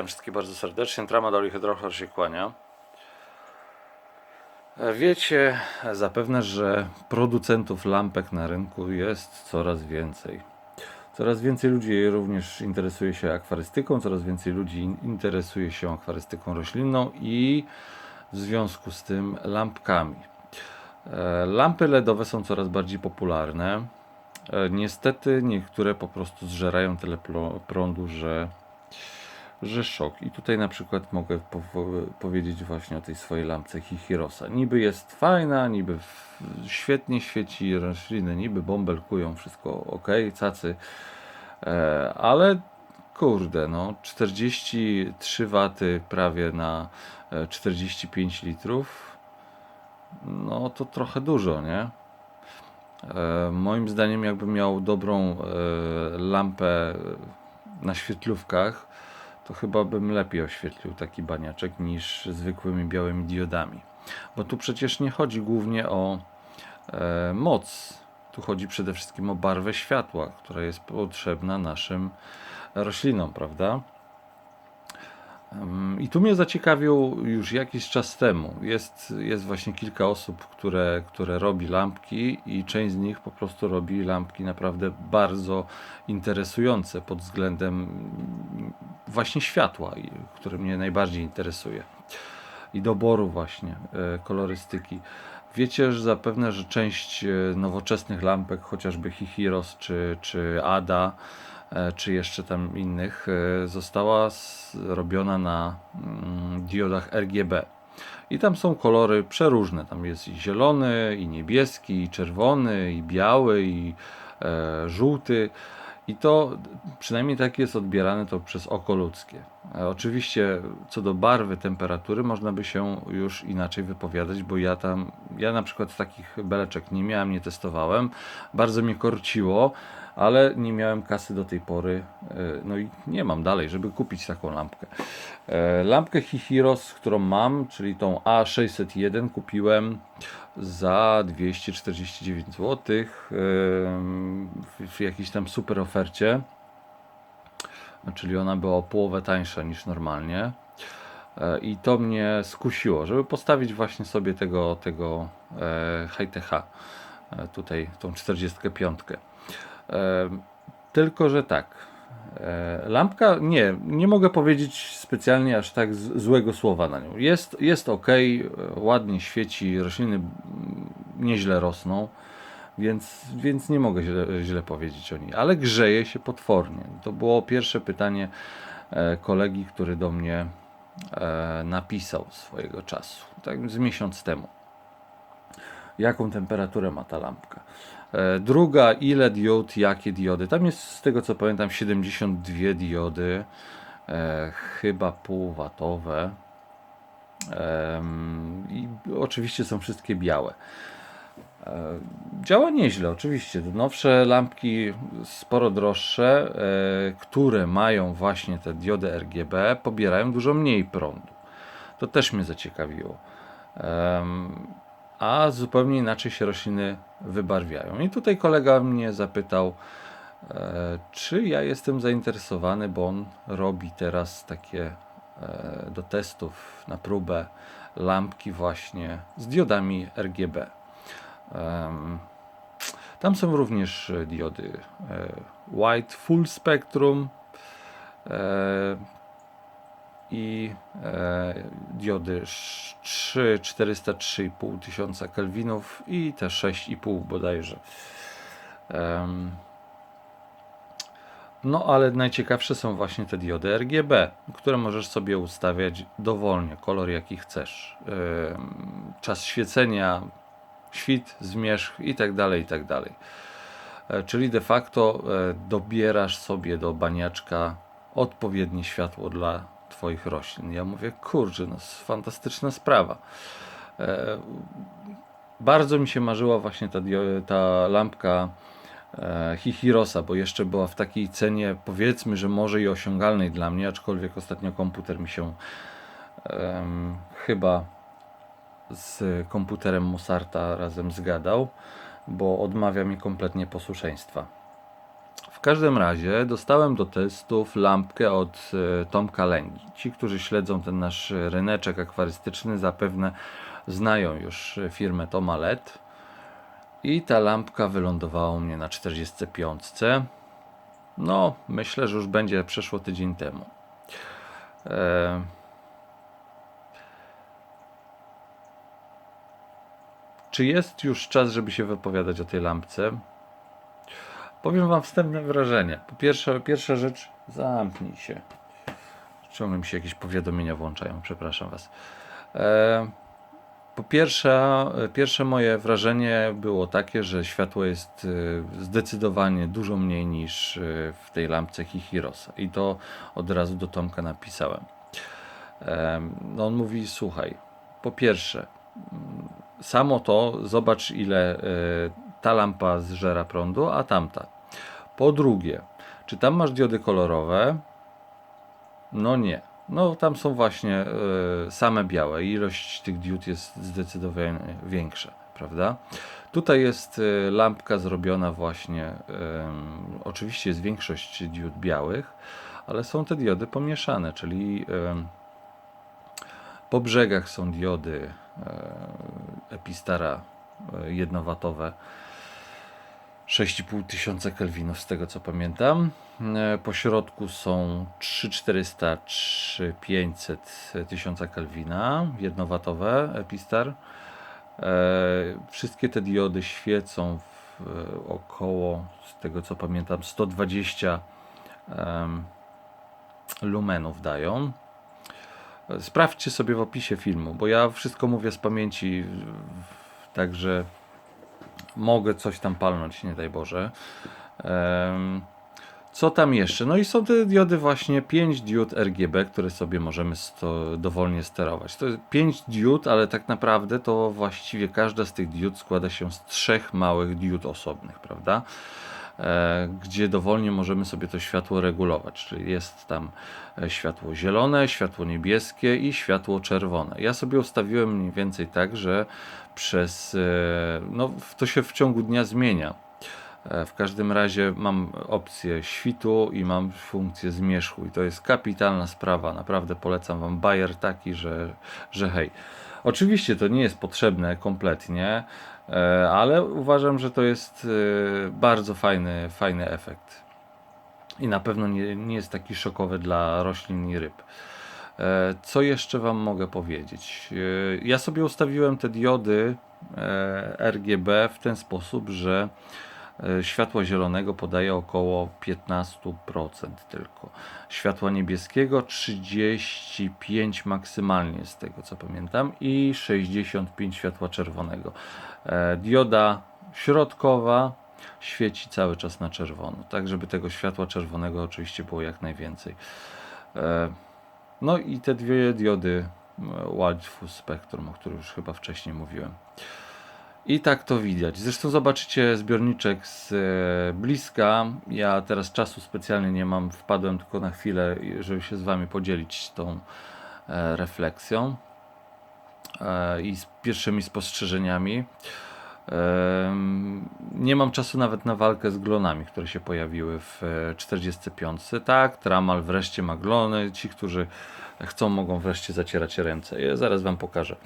Witam wszystkich bardzo serdecznie. Tramadol Hydrochor się kłania. E, Wiecie zapewne, że producentów lampek na rynku jest coraz więcej. Coraz więcej ludzi również interesuje się akwarystyką, coraz więcej ludzi in- interesuje się akwarystyką roślinną i w związku z tym lampkami. E, Lampy LEDowe są coraz bardziej popularne. E, Niestety niektóre po prostu zżerają tyle prądu, że, że szok. I tutaj na przykład mogę powiedzieć właśnie o tej swojej lampce Hihirosa. Niby jest fajna, niby świetnie świeci rośliny, niby bąbelkują, wszystko ok, cacy, e, ale kurde, no 43 waty prawie na e, 45 litrów, no to trochę dużo, nie? E, moim zdaniem, jakbym miał dobrą e, lampę na świetlówkach, to chyba bym lepiej oświetlił taki baniaczek niż zwykłymi białymi diodami. Bo tu przecież nie chodzi głównie o e, moc. Tu chodzi przede wszystkim o barwę światła, która jest potrzebna naszym roślinom, prawda? I tu mnie zaciekawił już jakiś czas temu. Jest, jest właśnie kilka osób, które, które robi lampki i część z nich po prostu robi lampki naprawdę bardzo interesujące pod względem właśnie światła, które mnie najbardziej interesuje. I doboru właśnie e, kolorystyki. Wiecie że zapewne, że część e, nowoczesnych lampek, chociażby Hihiros czy, czy Ada, e, czy jeszcze tam innych, została zrobiona na mm, diodach RGB. I tam są kolory przeróżne. Tam jest i zielony, i niebieski, i czerwony, i biały, i żółty. I to przynajmniej tak jest odbierane to przez oko ludzkie. E, oczywiście co do barwy, temperatury można by się już inaczej wypowiadać, bo ja tam, ja na przykład takich beleczek nie miałem, nie testowałem. Bardzo mnie korciło, ale nie miałem kasy do tej pory. e, No i nie mam dalej, żeby kupić taką lampkę. E, Lampkę Hihiros, którą mam, czyli tą A601 kupiłem za 249 zł w, w jakiejś tam super ofercie. Czyli ona była o połowę tańsza niż normalnie. E, I to mnie skusiło, żeby postawić właśnie sobie tego, tego e, High-Techa, e, tutaj tą 45. E, tylko, że tak. E, lampka, nie, nie mogę powiedzieć specjalnie aż tak złego słowa na nią. Jest, jest ok, ładnie świeci, rośliny nieźle rosną, więc, więc nie mogę źle, źle powiedzieć o niej, ale grzeje się potwornie. To było pierwsze pytanie e, kolegi, który do mnie e, napisał swojego czasu, tak z miesiąc temu. Jaką temperaturę ma ta lampka? E, Druga, ile diod, jakie diody? Tam jest z tego co pamiętam 72 diody, e, chyba półwatowe. Em, I oczywiście są wszystkie białe. E, Działa nieźle, oczywiście. Nowsze lampki, sporo droższe, e, które mają właśnie te diody RGB, pobierają dużo mniej prądu. To też mnie zaciekawiło. Em, A zupełnie inaczej się rośliny wybarwiają. I tutaj kolega mnie zapytał, e, czy ja jestem zainteresowany, bo on robi teraz takie e, do testów na próbę lampki właśnie z diodami RGB. Tam są również diody e, White Full Spectrum i e, diody 3, 403,5 tysiąca kelwinów i te 6,5 bodajże. Em, no ale najciekawsze są właśnie te diody RGB, które możesz sobie ustawiać dowolnie, kolor jaki chcesz. Czas świecenia, świt, zmierzch i tak dalej, i tak dalej. E, Czyli de facto e, dobierasz sobie do baniaczka odpowiednie światło dla Twoich roślin. Ja mówię, kurczę, no fantastyczna sprawa. E, Bardzo mi się marzyła właśnie ta, ta lampka e, Hihirosa, bo jeszcze była w takiej cenie, powiedzmy, że może i osiągalnej dla mnie, aczkolwiek ostatnio komputer mi się em, chyba z komputerem Mozarta razem zgadał, bo odmawia mi kompletnie posłuszeństwa. W każdym razie dostałem do testów lampkę od e, Tomka Lęgi. Ci, którzy śledzą ten nasz ryneczek akwarystyczny, zapewne znają już firmę Toma LED. I ta lampka wylądowała u mnie na 45. No, myślę, że już będzie przeszło tydzień temu. E, Czy jest już czas, żeby się wypowiadać o tej lampce? Powiem Wam wstępne wrażenie. Po pierwsze, pierwsza rzecz, zamknij się. Ciągle mi się jakieś powiadomienia włączają, przepraszam Was. E, po pierwsze, pierwsze moje wrażenie było takie, że światło jest e, zdecydowanie dużo mniej niż e, w tej lampce Hihirosa. I to od razu do Tomka napisałem. E, No on mówi, słuchaj, po pierwsze, mm, samo to, zobacz ile e, ta lampa zżera prądu, a tamta. Po drugie, czy tam masz diody kolorowe? No nie. No tam są właśnie e, same białe. Ilość tych diod jest zdecydowanie większa, prawda? Tutaj jest e, lampka zrobiona właśnie, em, oczywiście jest większość diod białych, ale są te diody pomieszane, czyli em, po brzegach są diody e, Epistara jednowatowe 6,5 tysiąca kelwinów z tego co pamiętam. E, Po środku są 3400, 3500 tysiąca kelwina jednowatowe Epistar. E, Wszystkie te diody świecą w e, około, z tego co pamiętam, 120 em, lumenów dają. Sprawdźcie sobie w opisie filmu, bo ja wszystko mówię z pamięci, także mogę coś tam palnąć, nie daj Boże. Co tam jeszcze? No i są te diody właśnie, 5 diod RGB, które sobie możemy sto, dowolnie sterować. To jest 5 diod, ale tak naprawdę to właściwie każda z tych diod składa się z trzech małych diod osobnych, prawda? E, gdzie dowolnie możemy sobie to światło regulować. Czyli jest tam e, światło zielone, światło niebieskie i światło czerwone. Ja sobie ustawiłem mniej więcej tak, że przez. e, No, to się w ciągu dnia zmienia. W każdym razie mam opcję świtu i mam funkcję zmierzchu i to jest kapitalna sprawa. Naprawdę polecam Wam bajer taki, że, że hej. Oczywiście to nie jest potrzebne kompletnie, ale uważam, że to jest e, bardzo fajny, fajny efekt. I na pewno nie, nie jest taki szokowy dla roślin i ryb. E, Co jeszcze Wam mogę powiedzieć? E, Ja sobie ustawiłem te diody e, RGB w ten sposób, że e, światła zielonego podaje około 15% tylko. Światła niebieskiego 35 maksymalnie z tego co pamiętam i 65 światła czerwonego. E, Dioda środkowa świeci cały czas na czerwono, tak żeby tego światła czerwonego oczywiście było jak najwięcej. E, No i te dwie diody e, Wildfuse Spectrum, o których już chyba wcześniej mówiłem. I tak to widać. Zresztą zobaczycie zbiorniczek z e, bliska. Ja teraz czasu specjalnie nie mam, wpadłem tylko na chwilę, żeby się z Wami podzielić tą e, refleksją e, i z pierwszymi spostrzeżeniami. Nie mam czasu nawet na walkę z glonami, które się pojawiły w e, 45. Tak, Tramal wreszcie ma glony. Ci, którzy chcą, mogą wreszcie zacierać ręce. Ja zaraz Wam pokażę.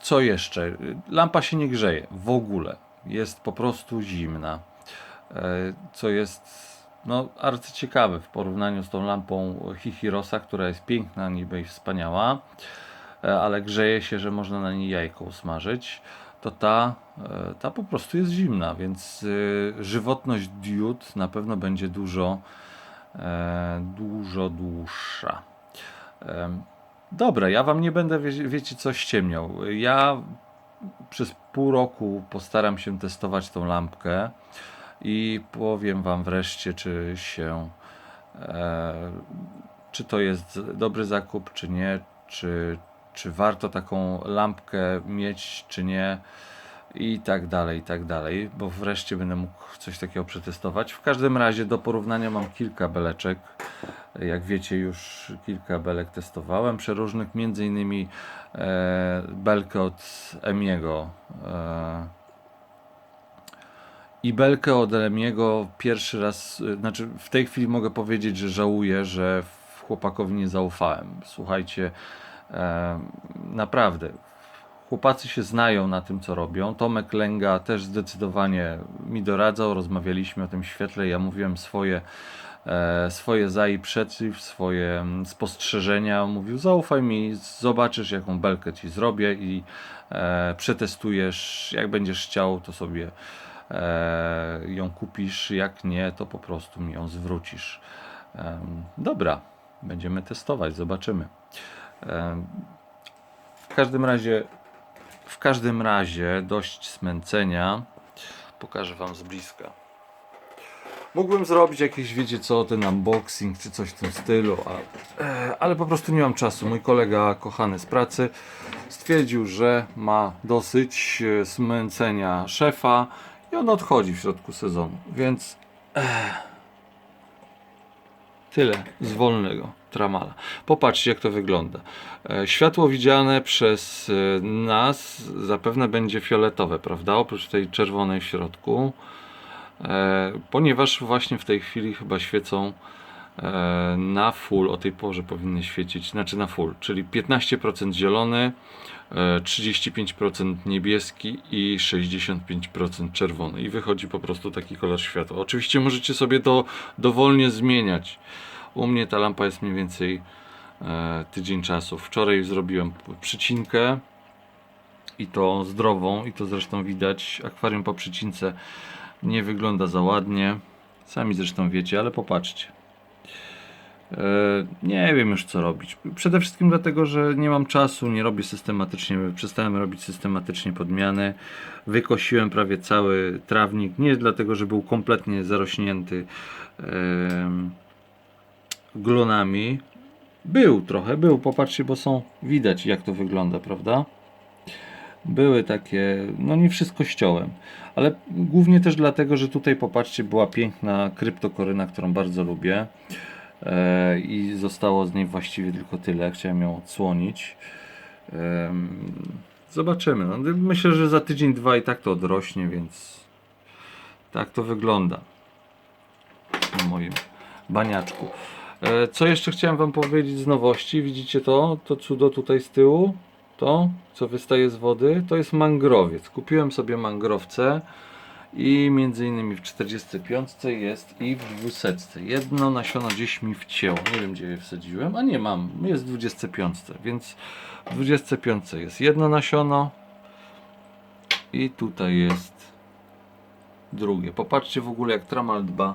Co jeszcze? Lampa się nie grzeje w ogóle. Jest po prostu zimna. E, Co jest no, arcyciekawe w porównaniu z tą lampą Hihirosa, która jest piękna, niby i wspaniała e, ale grzeje się, że można na niej jajko usmażyć, to ta, e, ta po prostu jest zimna, więc żywotność diod na pewno będzie dużo, dużo dłuższa. Dobra, ja wam nie będę, wie, wiecie co, ściemniał. Ja przez pół roku postaram się testować tą lampkę i powiem wam wreszcie, czy się e, czy to jest dobry zakup, czy nie, czy, czy warto taką lampkę mieć, czy nie i tak dalej, i tak dalej, bo wreszcie będę mógł coś takiego przetestować. W każdym razie do porównania mam kilka beleczek. Jak wiecie, już kilka belek testowałem przeróżnych, między innymi e, belkę od Emiego. E, I belkę od Lemiego pierwszy raz, znaczy w tej chwili mogę powiedzieć, że żałuję, że chłopakowi nie zaufałem. Słuchajcie, e, naprawdę, chłopacy się znają na tym, co robią. Tomek Lęga też zdecydowanie mi doradzał, rozmawialiśmy o tym świetle, ja mówiłem swoje, e, swoje za i przeciw, swoje mm, spostrzeżenia. Mówił, zaufaj mi, zobaczysz jaką belkę ci zrobię i e, przetestujesz, jak będziesz chciał, to sobie e, ją kupisz, jak nie, to po prostu mi ją zwrócisz. Em, dobra, będziemy testować, zobaczymy. Em, w każdym razie, w każdym razie dość smęcenia. Pokażę Wam z bliska. Mógłbym zrobić jakiś, wiecie co, ten unboxing czy coś w tym stylu, a, e, ale po prostu nie mam czasu. Mój kolega kochany z pracy stwierdził, że ma dosyć e, smęcenia szefa i on odchodzi w środku sezonu, więc Tyle z wolnego tramala. Popatrzcie, jak to wygląda. E, Światło widziane przez e, nas zapewne będzie fioletowe, prawda? Oprócz tej czerwonej w środku. E, Ponieważ właśnie w tej chwili chyba świecą na full, o tej porze powinny świecić, znaczy na full, czyli 15% zielony, e, 35% niebieski i 65% czerwony. I wychodzi po prostu taki kolor światła. Oczywiście możecie sobie to dowolnie zmieniać. U mnie ta lampa jest mniej więcej e, tydzień czasu. Wczoraj zrobiłem przycinkę i to zdrową, i to zresztą widać. Akwarium po przycince nie wygląda za ładnie. Sami zresztą wiecie, ale popatrzcie. E, Nie wiem już co robić. Przede wszystkim dlatego, że nie mam czasu, nie robię systematycznie, przestałem robić systematycznie podmiany. Wykosiłem prawie cały trawnik, nie dlatego, że był kompletnie zarośnięty glonami. Był trochę, był, popatrzcie, bo są widać jak to wygląda, prawda? Były takie, no nie wszystko ściąłem, ale głównie też dlatego, że tutaj popatrzcie, była piękna kryptokoryna, którą bardzo lubię i zostało z niej właściwie tylko tyle. Chciałem ją odsłonić. Zobaczymy. No, myślę, że za tydzień, dwa i tak to odrośnie, więc tak to wygląda na moim baniaczku. E, Co jeszcze chciałem Wam powiedzieć z nowości? Widzicie to? To cudo tutaj z tyłu? To, co wystaje z wody, to jest mangrowiec. Kupiłem sobie mangrowce i między innymi w 45 jest i w 200. Jedno nasiono gdzieś mi wcięło. Nie wiem gdzie je wsadziłem, a nie mam. Jest w 25, więc w 25 jest jedno nasiono i tutaj jest drugie. Popatrzcie w ogóle jak Tramal dba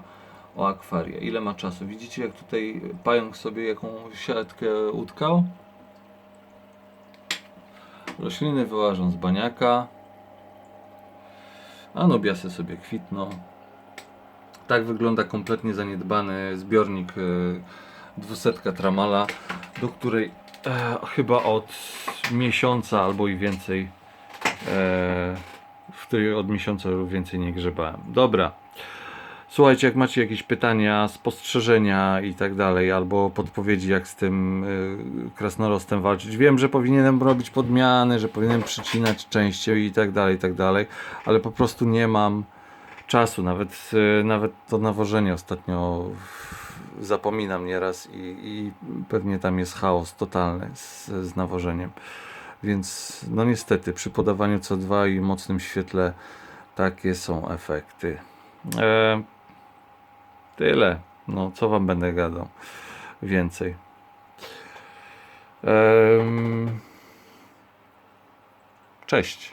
o akwaria. Ile ma czasu? Widzicie jak tutaj pająk sobie jaką siatkę utkał? Rośliny wyłażą z baniaka. Anubiasy sobie kwitną. Tak wygląda kompletnie zaniedbany zbiornik e, 200 Tramala, do której e, chyba od miesiąca albo i więcej e, w której od miesiąca lub więcej nie grzebałem. Dobra. Słuchajcie, jak macie jakieś pytania, spostrzeżenia i tak dalej, albo podpowiedzi, jak z tym y, krasnorostem walczyć. Wiem, że powinienem robić podmiany, że powinienem przycinać częściej i tak dalej, i tak dalej, ale po prostu nie mam czasu. Nawet, y, nawet to nawożenie ostatnio zapominam nieraz i, i pewnie tam jest chaos totalny z, z nawożeniem. Więc no niestety przy podawaniu CO2 i mocnym świetle takie są efekty. E, tyle. No co wam będę gadał więcej. Cześć.